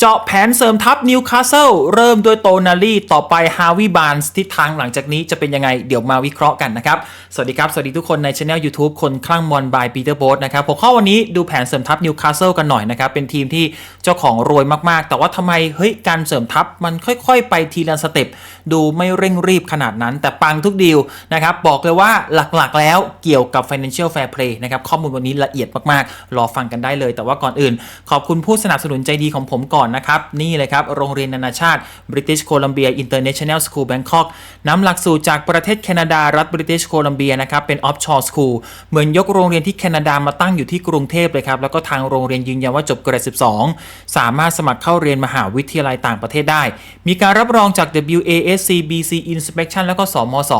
เจาะแผนเสริมทัพนิวคาสเซิลเริ่มด้วยโตนาลีต่อไปฮาวิบานทิศทางหลังจากนี้จะเป็นยังไงเดี๋ยวมาวิเคราะห์กันนะครับ สวัสดีครับ สวัสดีทุกคนในช anel YouTube คนคลั่งบอลบายปีเตอร์โบสนะครับผมเข้าวันนี้ดูแผนเสริมทัพนิวคาสเซิลกันหน่อยนะครับ เป็นทีมที่เจ้าของรวยมากๆ แต่ว่าทำไมเฮ้ยการเสริมทัพมันค่อยๆ ไปทีละสเต็ปดูไม่เร่งรีบขนาดนั้น แต่ปังทุกดีลนะครับบอกเลยว่าหลักๆแล้วเกี่ยวกับ Financial Fair Play นะครับข้อมูลวันนี้ละเอียดมากๆ รอฟังกันได้เลย แต่ว่าก่อนอื่น ขอบคุณผู้สนับสนุนใจดีของผมก่อนนะครับ นี่เลยครับ โรงเรียนนานาชาติ British Columbia International School Bangkok นำหลักสูตรจากประเทศแคนาดารัฐ British Columbia นะครับ เป็น offshore school เหมือนยกโรงเรียนที่แคนาดามาตั้งอยู่ที่กรุงเทพเลยครับ แล้วก็ทางโรงเรียนยืนยันว่าจบเกรด 12 สามารถสมัครเข้าเรียนมหาวิทยาลัยต่างประเทศได้ มีการรับรองจาก WASC BC Inspection แล้วก็สมส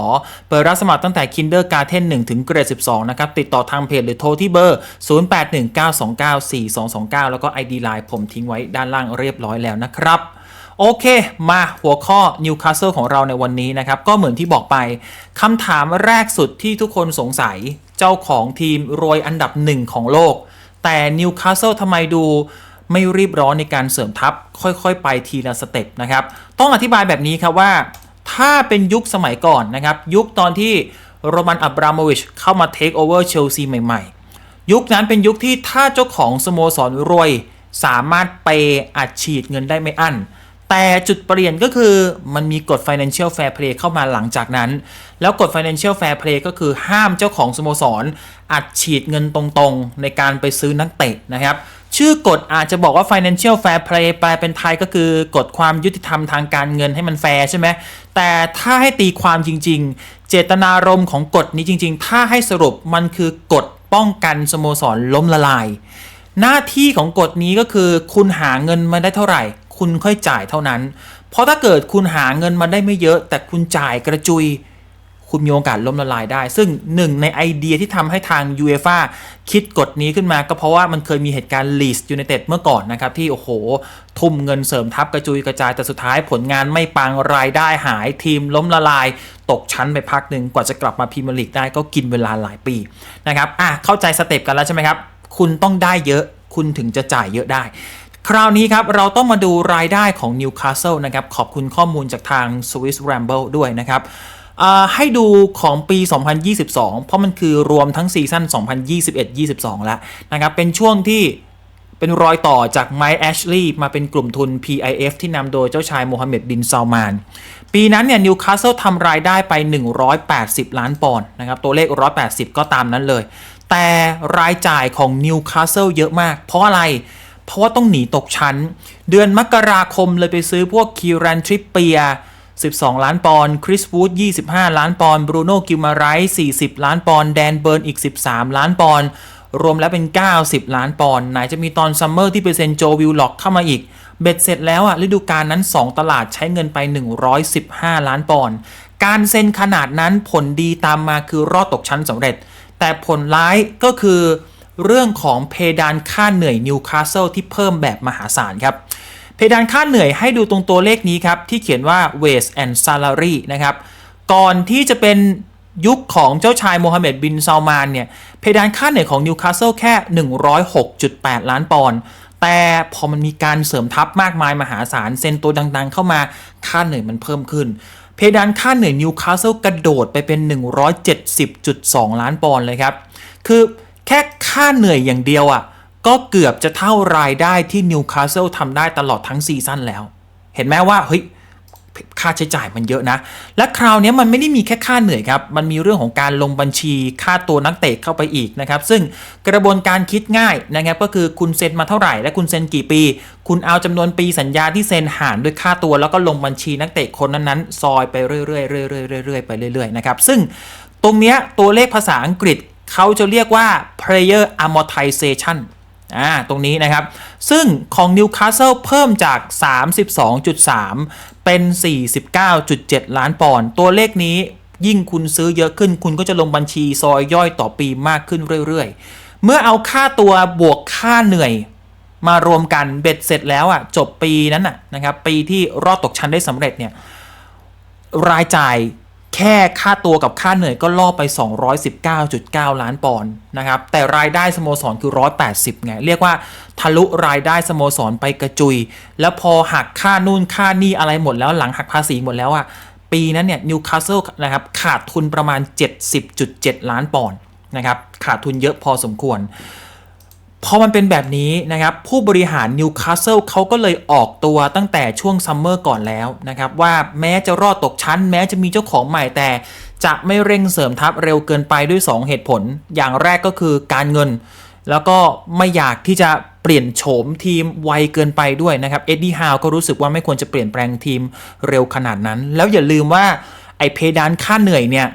เปิดรับสมัครตั้งแต่ Kindergarten 1ถึงเกรด 12 นะครับ ติดต่อทางเพจหรือโทรที่เบอร์ 0819294229 แล้วก็ ID Line ผมทิ้งไว้ด้านล่างเรียบร้อยแล้วนะครับโอเค มาหัวข้อนิวคาสเซิลของเราในวันนี้นะครับ ก็เหมือนที่บอกไปคำถามแรกสุดที่ทุกคนสงสัยเจ้าของทีมรวยอันดับหนึ่งของโลก แต่นิวคาสเซิลทำไมดูไม่รีบร้อนในการเสริมทัพ ค่อยๆ ไปทีละสเต็ปนะครับ ต้องอธิบายแบบนี้ครับว่า ถ้าเป็นยุคสมัยก่อนนะครับ ยุคตอนที่โรมันอับราโมวิชเข้ามาเทคโอเวอร์เชลซีใหม่ๆ ยุคนั้นเป็นยุคที่ถ้าเจ้าของสโมสรรวย สามารถเปอัดฉีดเงินได้ไม่อั้น แต่จุดเปลี่ยนก็คือมันมีกฎ Financial Fair Play เข้ามาหลังจากนั้น แล้วกฎ Financial Fair Play ก็คือห้ามเจ้าของสโมสร อัดฉีดเงินตรงๆ ในการไปซื้อนักเตะนะครับชื่อกฎอาจจะบอกว่า Financial Fair Play แปลเป็นไทยก็คือกฎความยุติธรรมทางการเงินให้มันแฟร์ใช่ไหม แต่ถ้าให้ตีความจริง ๆ เจตนารมณ์ของกฎนี้จริง ๆ ถ้าให้สรุปมันคือกฎป้องกันสโมสรล้มละลาย หน้าที่ของกฎนี้ก็คือ คุณหาเงินมาได้เท่าไหร่ คุณค่อยจ่ายเท่านั้น เพราะถ้าเกิดคุณหาเงินมาได้ไม่เยอะ แต่คุณจ่ายกระจุย คุณมีโอกาสล้มละลายได้ ซึ่งหนึ่งในไอเดียที่ทำให้ทาง UEFA คิดกฎนี้ขึ้นมา ก็เพราะว่ามันเคยมีเหตุการณ์ลีสยูไนเต็ดเมื่อก่อนนะครับ ที่โอ้โห ทุ่มเงินเสริมทัพกระจุยกระจายแต่สุดท้ายผลงานไม่ปังรายได้หายทีมล้มละลายตกชั้นไปพักหนึ่งกว่าจะกลับมาพรีเมียร์ลีกได้ก็กินเวลาหลายปีนะครับอะเข้าใจสเต็ปกันแล้วใช่ไหมครับ คุณต้องได้เยอะ คุณถึงจะจ่ายเยอะได้ คราวนี้ครับ เราต้องมาดูรายได้ของ Newcastle นะครับ ขอบคุณข้อมูลจากทาง Swiss Ramble ด้วยนะครับให้ดูของปี 2022 เพราะมันคือรวมทั้งซีซั่น 2021-22 แล้วนะครับ เป็นช่วงที่เป็นรอยต่อจากไมค์แอชลีย์มาเป็นกลุ่มทุน PIF ที่นำโดยเจ้าชายโมฮัมเหม็ดบินซาลมาน ปีนั้นเนี่ยนิวคาสเซิลทำรายได้ไป 180 ล้านปอนด์นะครับ ตัวเลข 180 ก็ตามนั้นเลย แต่รายจ่ายของนิวคาสเซิลเยอะมาก เพราะอะไร เพราะว่าต้องหนีตกชั้น เดือนมกราคมเลยไปซื้อพวกคิรันทริปเปีย 12 ล้านปอนด์คริสวูด 25 ล้านปอนด์บรูโน่กิลมาไรส์40 ล้านปอนด์แดนเบิร์นอีก 13 ล้านปอนด์รวมแล้วเป็น 90 ล้านปอนด์ไหนจะมีตอนซัมเมอร์ที่ไปเซ็นโจวิลล็อกเข้ามาอีก เบ็ดเสร็จแล้วอะฤดูกาลนั้น 2 ตลาดใช้เงินไป 115 ล้านปอนด์การเซ็นขนาดนั้นผลดีตามมาคือรอดตกชั้นสำเร็จ แต่ผลร้ายก็คือเรื่องของเพดานค่าเหนื่อยนิวคาสเซิลที่เพิ่มแบบมหาศาลครับ เพดานค่าเหนื่อยให้ดูตรงตัวเลขนี้ครับ ที่เขียนว่า wage and salary นะครับ ก่อนที่จะเป็นยุคของเจ้าชายโมฮัมเหม็ดบินซาลมานเนี่ย เพดานค่าเหนื่อยของนิวคาสเซิลแค่ 106.8 ล้านปอนด์แต่พอมันมีการเสริมทัพมากมายมหาศาลเซ็นตัวดังๆ เข้ามาค่าเหนื่อยมันเพิ่มขึ้น เพดานค่าเหนื่อยนิวคาสเซิลกระโดดไปเป็น 170.2 ล้านปอนด์เลยครับ คือแค่ค่าเหนื่อยอย่างเดียวอะ ก็เกือบจะเท่ารายได้ที่นิวคาสเซิลทำได้ตลอดทั้งซีซั่นแล้ว เห็นไหมว่าเฮ้ย ค่าใช้จ่ายมันเยอะนะ และคราวนี้มันไม่ได้มีแค่ค่าเหนื่อยครับ มันมีเรื่องของการลงบัญชีค่าตัวนักเตะเข้าไปอีกนะครับ ซึ่งกระบวนการคิดง่ายนะครับก็คือคุณเซ็นมาเท่าไหร่ และคุณเซ็นกี่ปี คุณเอาจำนวนปีสัญญาที่เซ็นหารด้วยค่าตัว แล้วก็ลงบัญชีนักเตะคนนั้นๆ ซอยไปเรื่อยๆเรื่อยๆเรื่อยๆไปเรื่อยๆนะครับ ซึ่งตรงนี้ตัวเลขภาษาอังกฤษเขาจะเรียกว่า player amortization อ่า ตรงนี้นะครับ ซึ่งของ Newcastle เพิ่มจาก 32.3 เป็น 49.7 ล้านปอนด์ตัวเลขนี้ยิ่งคุณซื้อเยอะขึ้น คุณก็จะลงบัญชีซอยย่อยต่อปีมากขึ้นเรื่อยๆ เมื่อเอาค่าตัวบวกค่าเหนื่อย มารวมกันเบ็ดเสร็จแล้วอะจบปีนั้นอะนะครับปีที่รอดตกชั้นได้สำเร็จเนี่ยรายจ่าย แค่ค่าตัวกับค่าเหนื่อยก็ล่อไป 219.9 ล้านปอนด์นะครับ แต่รายได้สโมสรคือ 180ไง เรียกว่าทะลุรายได้สโมสรไปกระจุย แล้วพอหักค่านู่นค่านี่อะไรหมดแล้วหลังหักภาษีหมดแล้วอะปีนั้นเนี่ยนิวคาสเซิลนะครับขาดทุนประมาณ 70.7 ล้านปอนด์นะครับ ขาดทุนเยอะพอสมควร พอมันเป็นแบบนี้นะครับผู้บริหารนิวคาสเซิลเขาก็เลยออกตัวตั้งแต่ช่วงซัมเมอร์ก่อนแล้วนะครับว่าแม้จะรอดตกชั้น แม้จะมีเจ้าของใหม่แต่จะไม่เร่งเสริมทัพเร็วเกินไปด้วย 2 เหตุผล อย่างแรกก็คือการเงิน แล้วก็ไม่อยากที่จะเปลี่ยนโฉมทีมไวเกินไปด้วยนะครับเอ็ดดี้ฮาวก็รู้สึกว่าไม่ควรจะเปลี่ยนแปลงทีมเร็วขนาดนั้น แล้วอย่าลืมว่าไอเพดานค่าเหนื่อยเนี่ย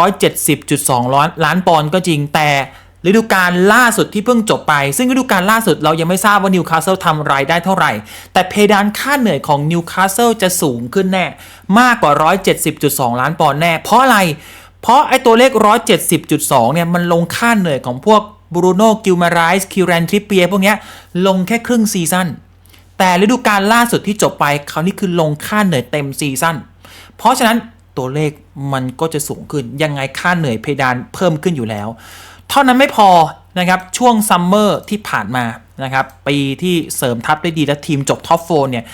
170.2ล้านล้านปอนด์ก็จริงแต่ ฤดูกาลล่าสุดที่เพิ่งจบไป ซึ่งฤดูกาลล่าสุดเรายังไม่ทราบว่านิวคาสเซิลทำรายได้เท่าไหร่ แต่เพดานค่าเหนื่อยของนิวคาสเซิลจะสูงขึ้นแน่ มากกว่า 170.2 ล้านปอนด์แน่ เพราะอะไร เพราะไอ้ตัวเลข 170.2 เนี่ย มันลงค่าเหนื่อยของพวกบรูโน่กิลมาไรส์คิวแรนทริปเปียพวกเนี้ยลงแค่ครึ่งซีซั่นแต่ฤดูกาลล่าสุดที่จบไปคราวนี้คือลงค่าเหนื่อยเต็มซีซั่นเพราะฉะนั้นตัวเลขมันก็จะสูงขึ้นยังไงค่าเหนื่อยเพดานเพิ่มขึ้นอยู่แล้ว เท่านั้นไม่พอนะครับช่วงซัมเมอร์ที่ผ่านมานะครับปีที่เสริมทัพได้ดีและทีมจบท็อปโฟเนี่ย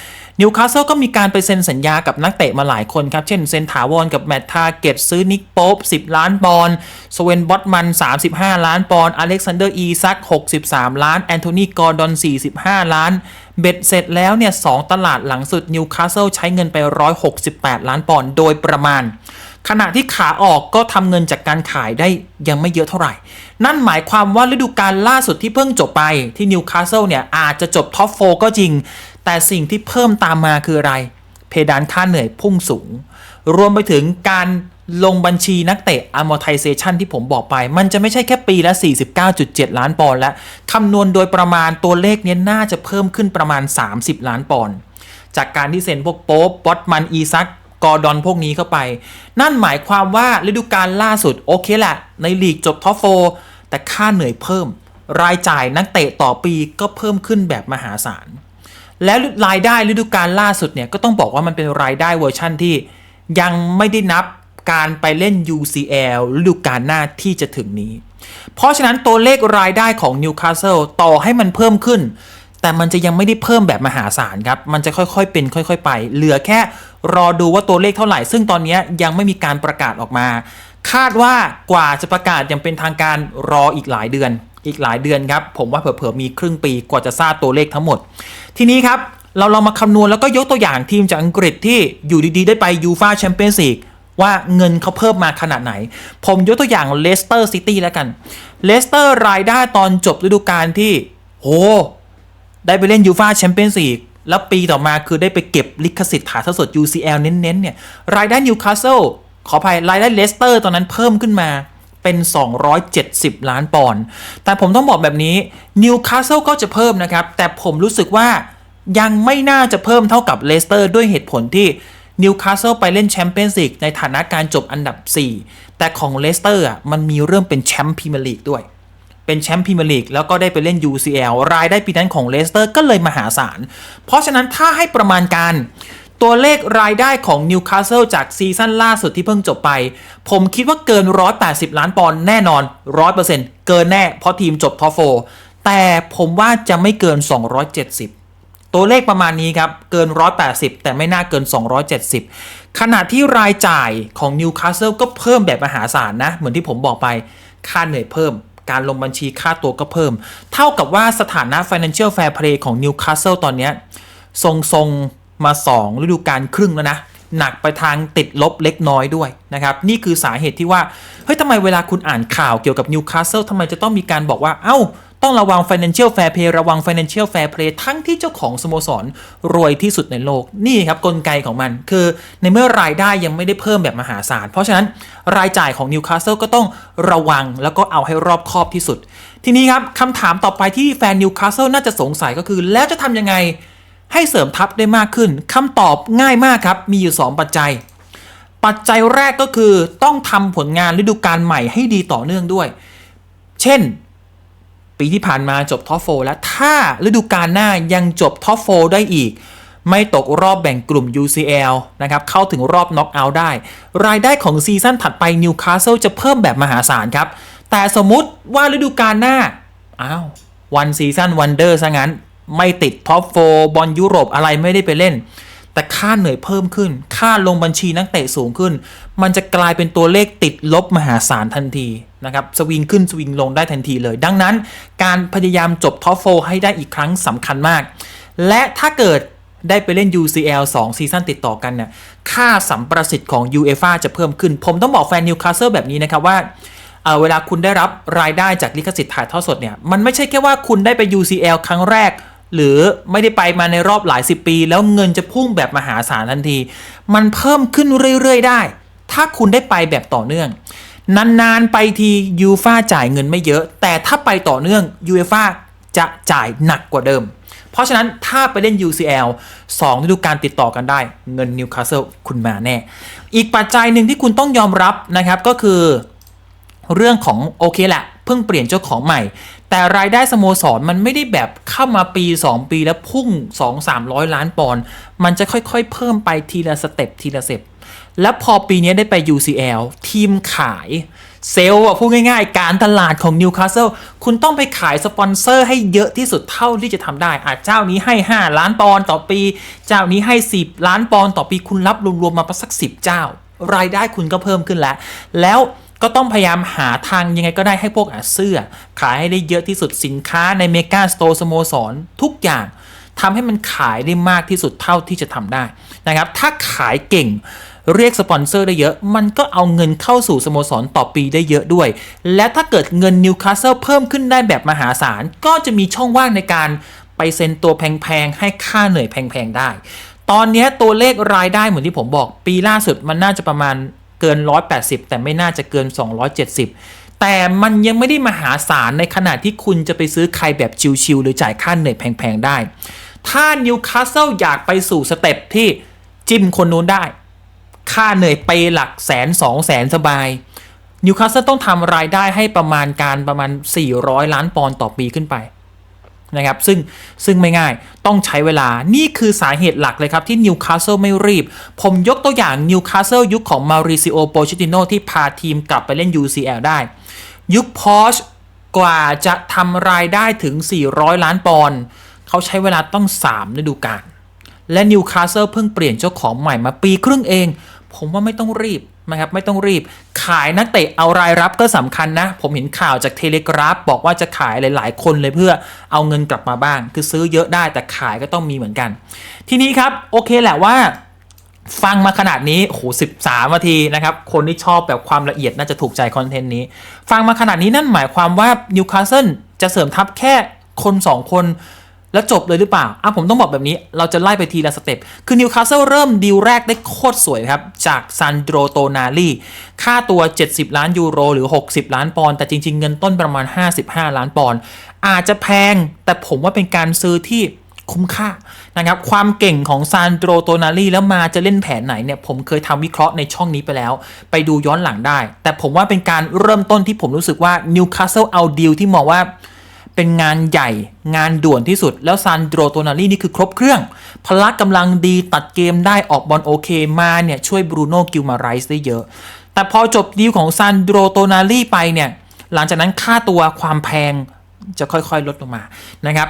นิวคาสเซิลก็มีการไปเซ็นสัญญากับนักเตะมาหลายคนครับ เช่นเซนถาวรกับแมตทาเกตซื้อนิกโป๊ป10 ล้านปอนด์สเวนบอตมัน 35 ล้านปอนด์อเล็กซานเดอร์อีซัก 63 ล้าน แอนโทนีกอร์ดอน 45 ล้าน เบ็ดเสร็จแล้วเนี่ยสองตลาดหลังสุดนิวคาสเซิลใช้เงินไป 168 ล้านปอนด์โดยประมาณ ขณะที่ขาออกก็ทำเงินจากการขายได้ยังไม่เยอะเท่าไหร่ นั่นหมายความว่าฤดูกาลล่าสุดที่เพิ่งจบไปที่นิวคาสเซิลเนี่ยอาจจะจบท็อปโฟก็จริง แต่สิ่งที่เพิ่มตามมาคืออะไร เพดานค่าเหนื่อยพุ่งสูง รวมไปถึงการลงบัญชีนักเตะ amortization ที่ผมบอกไป มันจะไม่ใช่แค่ปีละ 49.7 ล้านปอนด์และคำนวณโดยประมาณตัวเลขนี้น่าจะเพิ่มขึ้นประมาณ 30 ล้านปอนด์จากการที่เซ็นพวกโป๊ปบอตมันอีซัก กอร์ดอนพวกนี้เข้าไป นั่นหมายความว่าฤดูกาลล่าสุด โอเคแหละ ในลีกจบท็อปโฟแต่ค่าเหนื่อยเพิ่ม รายจ่ายนักเตะต่อปีก็เพิ่มขึ้นแบบมหาศาล แล้วรายได้ฤดูกาลล่าสุดเนี่ยก็ต้องบอกว่ามันเป็นรายได้เวอร์ชั่นที่ยังไม่ได้นับการไปเล่น UCL ฤดูกาลหน้าที่จะถึงนี้ เพราะฉะนั้นตัวเลขรายได้ของนิวคาสเซิลต่อให้มันเพิ่มขึ้น แต่มันจะยังไม่ได้เพิ่มแบบมหาศาลครับ มันจะค่อยๆเป็นค่อย ๆ ไป เหลือแค่รอดูว่าตัวเลขเท่าไหร่ ซึ่งตอนนี้ยังไม่มีการประกาศออกมา คาดว่ากว่าจะประกาศยังเป็นทางการรออีกหลายเดือน อีกหลายเดือนครับ ผมว่าเผลอๆมีครึ่งปีกว่าจะทราบตัวเลขทั้งหมด ทีนี้ครับเราลองมาคำนวณแล้วก็ยกตัวอย่างทีมจากอังกฤษที่อยู่ดีๆ ได้ไปยูฟาแชมเปี้ยนส์ลีกว่าเงินเขาเพิ่มมาขนาดไหน ผมยกตัวอย่างเลสเตอร์ซิตี้แล้วกัน เลสเตอร์รายได้ตอนจบฤดูกาลที่ โห ได้ไปเล่นยูฟาแชมเปี้ยนส์ลีกแล้วปีต่อมาคือได้ไปเก็บลิขสิทธิ์ถ่ายทอดสด UCL เน้นๆเนี่ยรายได้นิวคาสเซิลขออภัยรายได้เลสเตอร์ตอนนั้นเพิ่มขึ้นมาเป็น 270 ล้านปอนด์แต่ผมต้องบอกแบบนี้นิวคาสเซิลก็จะเพิ่มนะครับ แต่ผมรู้สึกว่ายังไม่น่าจะเพิ่มเท่ากับเลสเตอร์ด้วยเหตุผลที่นิวคาสเซิลไปเล่นแชมเปี้ยนส์ลีกในฐานะการจบอันดับ 4 แต่ของเลสเตอร์อะมันมีเรื่องเป็นแชมป์พรีเมียร์ลีกด้วย เป็นแชมป์พรีเมียร์ลีกแล้วก็ได้ไปเล่น UCL รายได้ปีนั้นของเลสเตอร์ก็เลยมหาศาล เพราะฉะนั้นถ้าให้ประมาณการ ตัวเลขรายได้ของนิวคาสเซิลจากซีซั่นล่าสุดที่เพิ่งจบไป ผมคิดว่าเกิน 180 ล้านปอนด์แน่นอน 100%เกินแน่เพราะทีมจบท็อปโฟแต่ผมว่าจะไม่เกิน 270ตัวเลขประมาณนี้ครับ เกิน 180 แต่ไม่น่าเกิน 270 ขณะที่รายจ่ายของนิวคาสเซิลก็เพิ่มแบบมหาศาลนะ เหมือนที่ผมบอกไป ค่าเหนื่อยเพิ่ม การลงบัญชีค่าตัวก็เพิ่ม เท่ากับว่าสถานะ Financial Fair Play ของ Newcastle ตอนนี้ยทรงๆมา 2 ฤดูกาลครึ่งแล้วนะ หนักไปทางติดลบเล็กน้อยด้วยนะครับ นี่คือสาเหตุที่ว่า เฮ้ยทำไมเวลาคุณอ่านข่าวเกี่ยวกับ Newcastle ทำไมจะต้องมีการบอกว่า เอ้า ต้องระวัง Financial Fair Play ระวัง Financial Fair Play ทั้งที่เจ้าของสโมสรรวยที่สุดในโลกนี่ครับกลไกของมัน คือในเมื่อรายได้ยังไม่ได้เพิ่มแบบมหาศาล เพราะฉะนั้นรายจ่ายของ Newcastle ก็ต้องระวังแล้วก็เอาให้รอบคอบที่สุด ทีนี้ครับคำถามต่อไปที่แฟน Newcastle น่าจะสงสัยก็คือ แล้วจะทำยังไงให้เสริมทัพได้มากขึ้นคำตอบง่ายมากครับมีอยู่ 2 ปัจจัย ปัจจัยแรกก็คือต้องทำผลงานฤดูกาลใหม่ให้ดีต่อเนื่องด้วย เช่น ปีที่ผ่านมาจบท็อปโฟแล้วถ้าฤดูกาลหน้ายังจบท็อปโฟได้อีก ไม่ตกรอบแบ่งกลุ่ม UCL นะครับ เข้าถึงรอบน็อกเอาท์ได้ รายได้ของซีซั่นถัดไปนิวคาสเซิลจะเพิ่มแบบมหาศาลครับ แต่สมมุติว่าฤดูกาลหน้า อ้าว วันซีซั่นวันเดอร์ซะงั้น ไม่ติดท็อปโฟบอลยุโรปอะไรไม่ได้ไปเล่น แต่ค่าเหนื่อยเพิ่มขึ้น ค่าลงบัญชีนักเตะสูงขึ้น มันจะกลายเป็นตัวเลขติดลบมหาศาลทันทีนะครับสวิงขึ้นสวิงลงได้ทันทีเลย ดังนั้นการพยายามจบท็อปโฟให้ได้อีกครั้งสำคัญมาก และถ้าเกิดได้ไปเล่น UCL 2 ซีซั่นติดต่อกันเนี่ยค่าสัมประสิทธิ์ของ UEFA จะเพิ่มขึ้น ผมต้องบอกแฟนนิวคาสเซิลแบบนี้นะครับว่าเเวลาคุณได้รับรายได้จากลิขสิทธิ์ถ่ายทอดสดเนี่ยมันไม่ใช่แค่ว่าคุณได้ไป UCL ครั้งแรก หรือไม่ได้ไปมาในรอบหลายสิบปี แล้วเงินจะพุ่งแบบมหาศาลทันที มันเพิ่มขึ้นเรื่อยๆ ได้ ถ้าคุณได้ไปแบบต่อเนื่อง นานๆไปทียูฟาจ่ายเงินไม่เยอะ แต่ถ้าไปต่อเนื่องยูฟาจะจ่ายหนักกว่าเดิม เพราะฉะนั้นถ้าไปเล่น UCL 2ฤดูกาลติดต่อกันได้ เงินนิวคาสเซิลคุณมาแน่ อีกปัจจัยหนึ่งที่คุณต้องยอมรับนะครับก็คือเรื่องของโอเคแหละเพิ่งเปลี่ยนเจ้าของใหม่ แต่รายได้สโมสรมันไม่ได้แบบเข้ามาปี 2 ปีแล้วพุ่ง 2 300 ล้านปอนด์มันจะค่อยๆ เพิ่มไปทีละสเต็ปทีละสเต็ปแล้วพอปีนี้ได้ไป UCL ทีมขายเซลล์อะพูดง่ายๆ การตลาดของนิวคาสเซิลคุณต้องไปขายสปอนเซอร์ให้เยอะที่สุดเท่าที่จะทำได้ อาจเจ้านี้ให้ 5 ล้านปอนด์ต่อปี เจ้านี้ให้ 10 ล้านปอนด์ต่อปีคุณรับรวมๆมาประสัก 10 เจ้า รายได้คุณก็เพิ่มขึ้นแล้ว แล้ว ก็ต้องพยายามหาทางยังไงก็ได้ให้พวกเสื้อ ขายให้ได้เยอะที่สุดสินค้าในเมกาสโตร์สโมสรทุกอย่างทำให้มันขายได้มากที่สุดเท่าที่จะทำได้นะครับ ถ้าขายเก่งเรียกสปอนเซอร์ได้เยอะ มันก็เอาเงินเข้าสู่สโมสรต่อปีได้เยอะด้วย และถ้าเกิดเงินนิวคาสเซิลเพิ่มขึ้นได้แบบมหาศาล ก็จะมีช่องว่างในการไปเซ็นตัวแพงๆ ให้ค่าเหนื่อยแพงๆ ได้ ตอนนี้ตัวเลขรายได้เหมือนที่ผมบอกปีล่าสุดมันน่าจะประมาณ เกิน 180 แต่ไม่น่าจะเกิน 270 แต่มันยังไม่ได้มหาศาลในขณะที่คุณจะไปซื้อใครแบบชิวๆหรือจ่ายค่าเหนื่อยแพงๆได้ ถ้านิวคาสเซิลอยากไปสู่สเต็ปที่จิ้มคนนู้นได้ ค่าเหนื่อยไปหลักแสนสองแสนสบายนิวคาสเซิลต้องทำรายได้ให้ประมาณการประมาณ 400 ล้านปอนด์ต่อปีขึ้นไป นะครับซึ่งซึ่งไม่ง่ายต้องใช้เวลานี่คือสาเหตุหลักเลยครับ ที่นิวคาสเซิลไม่รีบ ผมยกตัวอย่างนิวคาสเซิลยุคของมาริซิโอโปชิติโนที่พาทีมกลับไปเล่น UCL ได้ ยุคพอชกว่าจะทำรายได้ถึง 400 ล้านปอนด์เขาใช้เวลาต้อง 3 ฤดูกาลและนิวคาสเซิลเพิ่งเปลี่ยนเจ้าของใหม่มาปีครึ่งเอง ผมว่าไม่ต้องรีบ นะครับไม่ต้องรีบขายนักเตะเอารายรับก็สำคัญนะ ผมเห็นข่าวจากเทเลกราฟบอกว่าจะขายหลาย ๆ คนเลยเพื่อเอาเงินกลับมาบ้าง คือซื้อเยอะได้แต่ขายก็ต้องมีเหมือนกัน ทีนี้ครับ โอเคแหละว่า ฟังมาขนาดนี้โหสิบสามนาทีนะครับ คนที่ชอบแบบความละเอียดน่าจะถูกใจคอนเทนต์นี้ ฟังมาขนาดนี้นั่นหมายความว่านิวคาสเซิลจะเสริมทัพแค่คนสองคน แล้วจบเลยหรือเปล่าอะผมต้องบอกแบบนี้เราจะไล่ไปทีละสเต็ป คือนิวคาสเซิลเริ่มดีลแรกได้โคตรสวยครับ จากซันโดรโตนาลีค่าตัว 70 ล้านยูโรหรือ 60 ล้านปอนด์แต่จริง ๆ เงินต้นประมาณ 55 ล้านปอนด์อาจจะแพง แต่ผมว่าเป็นการซื้อที่คุ้มค่านะครับ ความเก่งของซานโดรโตนาลีแล้วมาจะเล่นแผนไหนเนี่ย ผมเคยทำวิเคราะห์ในช่องนี้ไปแล้ว ไปดูย้อนหลังได้ แต่ผมว่าเป็นการเริ่มต้นที่ผมรู้สึกว่านิวคาสเซิลเอาดีลที่มองว่า เป็นงานใหญ่ งานด่วนที่สุด แล้วซานโดรโตนาลีนี่คือครบเครื่อง พละกำลังดีตัดเกมได้ออกบอลโอเคมาเนี่ย ช่วยบรูโน่กิลมาไรส์ได้เยอะ แต่พอจบดีลของซานโดรโตนาลีไปเนี่ย หลังจากนั้นค่าตัวความแพงจะค่อยๆ ลดลงมานะครับ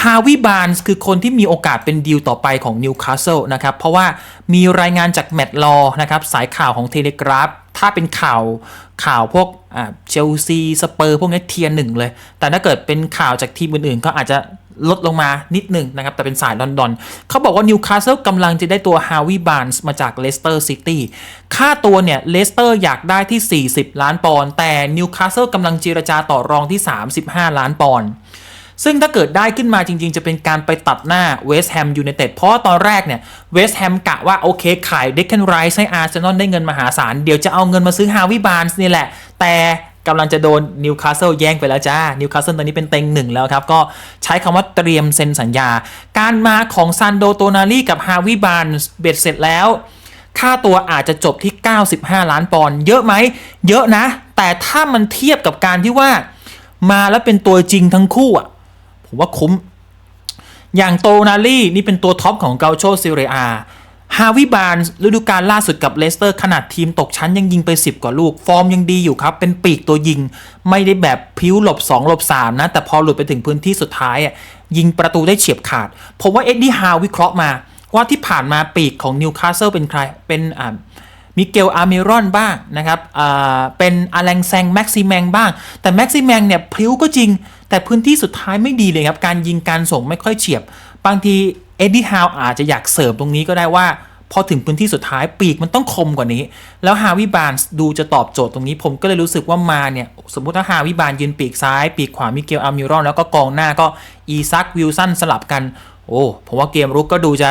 ฮาวิบานส์คือคนที่มีโอกาสเป็นดีลต่อไปของนิวคาสเซิลนะครับ เพราะว่ามีรายงานจากแมตต์ลอนะครับสายข่าวของเทเลกราฟถ้าเป็นข่าวข่าวพวกเชลซีสเปอร์พวกนี้เทียร์หนึ่งเลย แต่ถ้าเกิดเป็นข่าวจากทีมอื่นๆ ก็อาจจะลดลงมานิดหนึ่งนะครับ แต่เป็นสายลอนดอน เขาบอกว่านิวคาสเซิลกำลังจะได้ตัวฮาวิบานส์มาจากเลสเตอร์ซิตี้ค่าตัวเนี่ยเลสเตอร์อยากได้ที่ 40 ล้านปอนด์แต่นิวคาสเซิลกำลังเจรจาต่อรองที่ 35 ล้านปอนด์ ซึ่งถ้าเกิดได้ขึ้นมาจริง ๆ จะเป็นการไปตัดหน้าเวสต์แฮมยูไนเต็ดเพราะตอนแรกเนี่ยเวสต์แฮมกะว่าโอเคขายเด็กแคนไรส์ให้อาร์เซนอลได้เงินมหาศาล เดี๋ยวจะเอาเงินมาซื้อฮาวิบานส์นี่แหละ แต่กำลังจะโดนนิวคาสเซิลแย่งไปแล้วจ้า นิวคาสเซิลตอนนี้เป็นเต็งหนึ่งแล้วครับ ก็ใช้คำว่าเตรียมเซ็นสัญญา การมาของซันโดโตนาลีกับฮาวิบานส์เบ็ดเสร็จแล้ว ค่าตัวอาจจะจบที่ 95 ล้านปอนด์เยอะไหม เยอะนะ แต่ถ้ามันเทียบกับการที่ว่า มาแล้วเป็นตัวจริงทั้งคู่อะ ผมว่าคุ้ม อย่างโตนาลี่นี่เป็นตัวท็อปของเกาโชซีเรียฮาวิบานฤดูกาลล่าสุดกับเลสเตอร์ขนาดทีมตกชั้นยังยิงไป 10 กว่าลูก ฟอร์มยังดีอยู่ครับ เป็นปีกตัวยิง ไม่ได้แบบพิ้วหลบ 2 หลบ 3 นะ แต่พอหลุดไปถึงพื้นที่สุดท้ายอะยิงประตูได้เฉียบขาด ผมว่าเอ็ดดี้ฮาววิเคราะห์มา ว่าที่ผ่านมาปีกของนิวคาสเซิลเป็นใครเป็นอ่ามิเกลอาร์เมรอนบ้างนะครับอ่าเป็นอาแลงแซงแม็กซิแมงบ้าง แต่แม็กซิแมงเนี่ยพลิ้วก็จริง แต่พื้นที่สุดท้ายไม่ดีเลยครับ การยิงการส่งไม่ค่อยเฉียบ บางทีเอ็ดดี้ฮาวอาจจะอยากเสร์ฟตรงนี้ก็ได้ว่า พอถึงพื้นที่สุดท้ายปีกมันต้องคมกว่านี้ แล้วฮาวิบานดูจะตอบโจทย์ตรงนี้ ผมก็เลยรู้สึกว่ามาเนี่ย สมมติถ้าฮาวิบานยืนปีกซ้าย ปีกขวามิเกลอาร์เมรอนแล้วก็กองหน้าก็อีซักวิลสันสลับกัน โอ้ผมว่าเกมรุกก็ดูจะ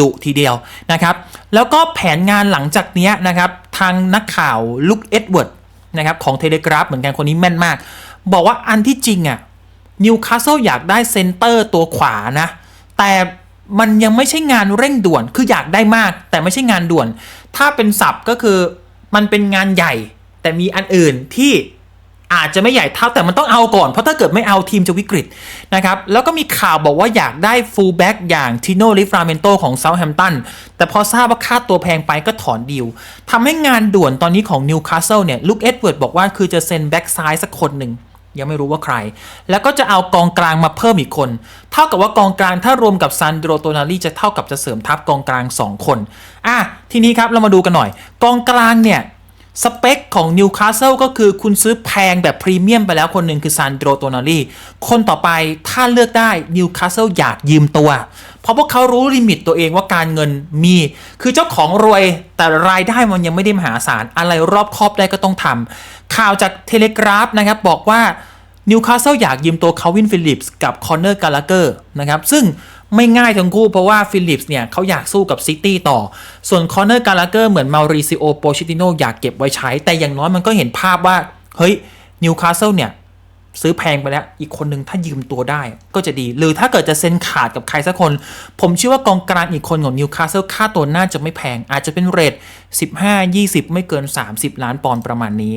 ดุทีเดียวนะครับ แล้วก็แผนงานหลังจากนี้นะครับ ทางนักข่าวลุคเอ็ดเวิร์ดนะครับของเทเลกราฟเหมือนกันคนนี้แม่นมาก บอกว่าอันที่จริงอะ่ะ นิวคาสเซิลอยากได้เซนเตอร์ตัวขวานะ แต่มันยังไม่ใช่งานเร่งด่วน คืออยากได้มาก แต่ไม่ใช่งานด่วน ถ้าเป็นศัพท์ก็คือมันเป็นงานใหญ่ แต่มีอันอื่นที่อาจจะไม่ใหญ่เท่าแต่มันต้องเอาก่อน เพราะถ้าเกิดไม่เอาทีมจะวิกฤตนะครับ แล้วก็มีข่าวบอกว่าอยากได้ฟูลแบ็กอย่างทิโนลิฟราเมนโตของเซาท์แฮมป์ตันแต่พอทราบว่าค่าตัวแพงไปก็ถอนดีลทำให้งานด่วนตอนนี้ของนิวคาสเซิลเนี่ยลูกเอ็ดเวิร์ดบอกว่าคือจะเซ็นแบ็กซ้ายสักคนหนึ่ง ยังไม่รู้ว่าใคร แล้วก็จะเอากองกลางมาเพิ่มอีกคน เท่ากับว่ากองกลางถ้ารวมกับซันโดโตนาลีจะเท่ากับจะเสริมทัพกองกลาง 2 คน อะทีนี้ครับเรามาดูกันหน่อย กองกลางเนี่ย สเปคของนิวคาสเซิลก็คือคุณซื้อแพงแบบพรีเมียมไปแล้วคนหนึ่งคือซันโดรโตนาลีคนต่อไปถ้าเลือกได้นิวคาสเซิลอยากยืมตัว เพราะพวกเขารู้ลิมิตตัวเองว่าการเงินมี คือเจ้าของรวยแต่รายได้มันยังไม่ได้มหาศาล อะไรรอบครอบได้ก็ต้องทำข่าวจากเทเลกราฟนะครับบอกว่านิวคาสเซิลอยากยืมตัวคาวินฟิลิปส์กับคอนเนอร์กาลาเกอร์นะครับซึ่ง ไม่ง่ายทั้งคู่เพราะว่าฟิลิปส์เนี่ยเขาอยากสู้กับซิตี้ต่อ ส่วนคอนเนอร์กาลาเกอร์เหมือนมาริซิโอโปชิติโนอยากเก็บไว้ใช้ แต่อย่างน้อยมันก็เห็นภาพว่า เฮ้ยนิวคาสเซิลเนี่ย ซื้อแพงไปแล้ว อีกคนหนึ่งถ้ายืมตัวได้ก็จะดี หรือถ้าเกิดจะเซ็นขาดกับใครสักคน ผมเชื่อว่ากองกลางอีกคนของนิวคาสเซิลค่าตัวน่าจะไม่แพง อาจจะเป็นเรท15 20 ไม่เกิน 30 ล้านปอนด์ประมาณนี้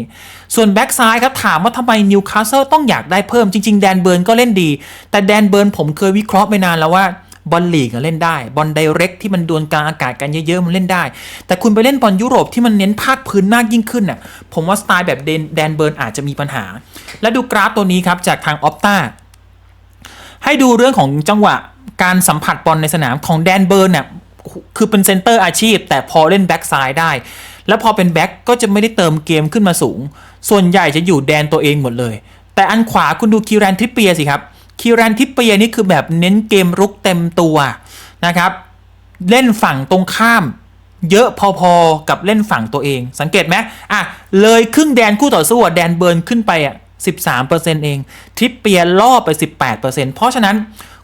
ส่วนแบ็กซ้ายครับถามว่าทำไมนิวคาสเซิลต้องอยากได้เพิ่มจริง ๆ แดนเบิร์นก็เล่นดี แต่แดนเบิร์นผมเคยวิเคราะห์ไปนานแล้วว่า บอลลีกเล่นได้บอลไดเรกที่มันดวลกลางอากาศกันเยอะๆมันเล่นได้ แต่คุณไปเล่นบอลยุโรปที่มันเน้นภาคพื้นมากยิ่งขึ้นน่ะผมว่าสไตล์แบบแดนแดนเบิร์นอาจจะมีปัญหา และดูกราฟตัวนี้ครับจากทางออฟตาให้ดูเรื่องของจังหวะการสัมผัสบอลในสนามของแดนเบิร์นเนี่ยคือเป็นเซนเตอร์อาชีพ แต่พอเล่นแบ็กซ้ายได้ แล้วพอเป็นแบ็กก็จะไม่ได้เติมเกมขึ้นมาสูง ส่วนใหญ่จะอยู่แดนตัวเองหมดเลย แต่อันขวาคุณดูคิวแรนทริปเปียสิครับ คิวแรนทิปเปียนี่คือแบบเน้นเกมรุกเต็มตัวนะครับ เล่นฝั่งตรงข้าม เยอะพอๆกับเล่นฝั่งตัวเอง สังเกตไหมอะเลยครึ่งแดนคู่ต่อสู้แดนเบิร์นขึ้นไปอะ13%เองทิปเปียล่อไป 18%เพราะฉะนั้น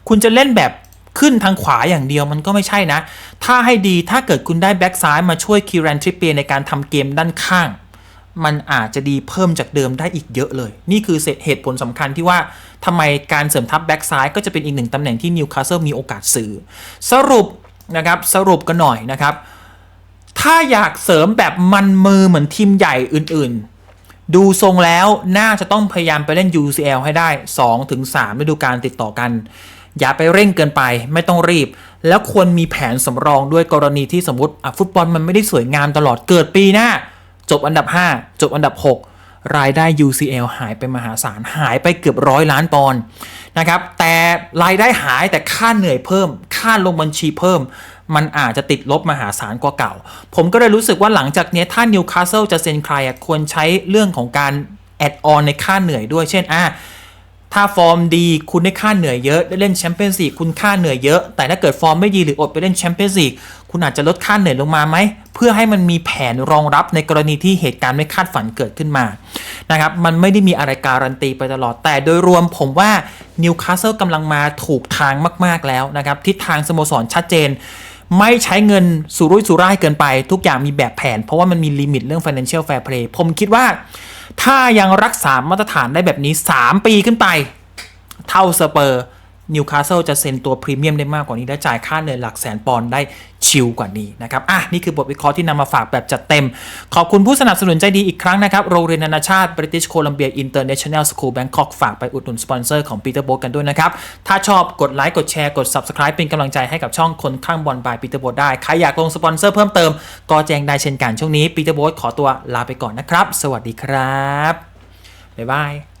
คุณจะเล่นแบบขึ้นทางขวาอย่างเดียวมันก็ไม่ใช่นะ ถ้าให้ดีถ้าเกิดคุณได้แบ็กซ้ายมาช่วยคิวแรนทริปเปียในการทำเกมด้านข้าง มันอาจจะดีเพิ่มจากเดิมได้อีกเยอะเลย นี่คือเหตุผลสำคัญที่ว่าทำไมการเสริมทัพแบ็กซ้ายก็จะเป็นอีกหนึ่งตำแหน่งที่นิวคาสเซิลมีโอกาสซื้อสรุปนะครับสรุปกันหน่อยนะครับ ถ้าอยากเสริมแบบมันมือเหมือนทีมใหญ่อื่นๆ ดูทรงแล้วน่าจะต้องพยายามไปเล่น UCL ให้ได้ 2-3ฤดูกาลติดต่อกัน อย่าไปเร่งเกินไปไม่ต้องรีบ แล้วควรมีแผนสำรองด้วยกรณีที่สมมติฟุตบอลมันไม่ได้สวยงามตลอดเกิดปีหน้า จบอันดับ 5 จบอันดับ 6 รายได้ UCL หายไปมหาศาลหายไปเกือบร้อยล้านปอนด์นะครับ แต่รายได้หายแต่ค่าเหนื่อยเพิ่ม ค่าลงบัญชีเพิ่ม มันอาจจะติดลบมหาศาลกว่าเก่า ผมก็เลยรู้สึกว่าหลังจากนี้ถ้านิวคาสเซิลจะเซ็นใครควรใช้เรื่องของการแอดออนในค่าเหนื่อยด้วย เช่นอะ ถ้าฟอร์มดีคุณได้ค่าเหนื่อยเยอะได้เล่นแชมเปี้ยนส์ลีกคุณค่าเหนื่อยเยอะ แต่ถ้าเกิดฟอร์มไม่ดีหรืออดไปเล่นแชมเปี้ยนส์ลีกคุณอาจจะลดค่าเหนื่อยลงมาไหม เพื่อให้มันมีแผนรองรับในกรณีที่เหตุการณ์ไม่คาดฝันเกิดขึ้นมานะครับ มันไม่ได้มีอะไรการันตีไปตลอด แต่โดยรวมผมว่านิวคาสเซิลกำลังมาถูกทางมาก ๆแล้วนะครับ ทิศทางสโมสรชัดเจน ไม่ใช้เงินสุรุ่ยสุร่ายเกินไป ทุกอย่างมีแบบแผน เพราะว่ามันมีลิมิตเรื่อง financial fair play ผมคิดว่า ถ้ายังรักษามาตรฐานได้แบบนี้ 3 ปีขึ้นไป เท่าสเปอร์ นิวคาสเซิลจะเซ็นตัวพรีเมียมได้มากกว่านี้ และจ่ายค่าเหนื่อยหลักแสนปอนด์ได้ชิลกว่านี้นะครับอะนี่คือบทวิเคราะห์ที่นำมาฝากแบบจัดเต็ม ขอบคุณผู้สนับสนุนใจดีอีกครั้งนะครับโรงเรียนนานาชาติ British Columbia International School Bangkok ฝากไปอุดหนุนสปอนเซอร์ของ Peter b o กันด้วยนะครับ ถ้าชอบกดไลค์กดแชร์กด Subscribe เป็นกำลังใจให้กับช่องคนข้างบอลบาย Peter b o ได้ใครอยากลงสปอนเซอร์เพิ่มเติมก็แจ้งได้เช่นกันช่วงนี้ Peter b o ขอตัวลาไปก่อนนะครับ สวัสดีครับบ๊ายบาย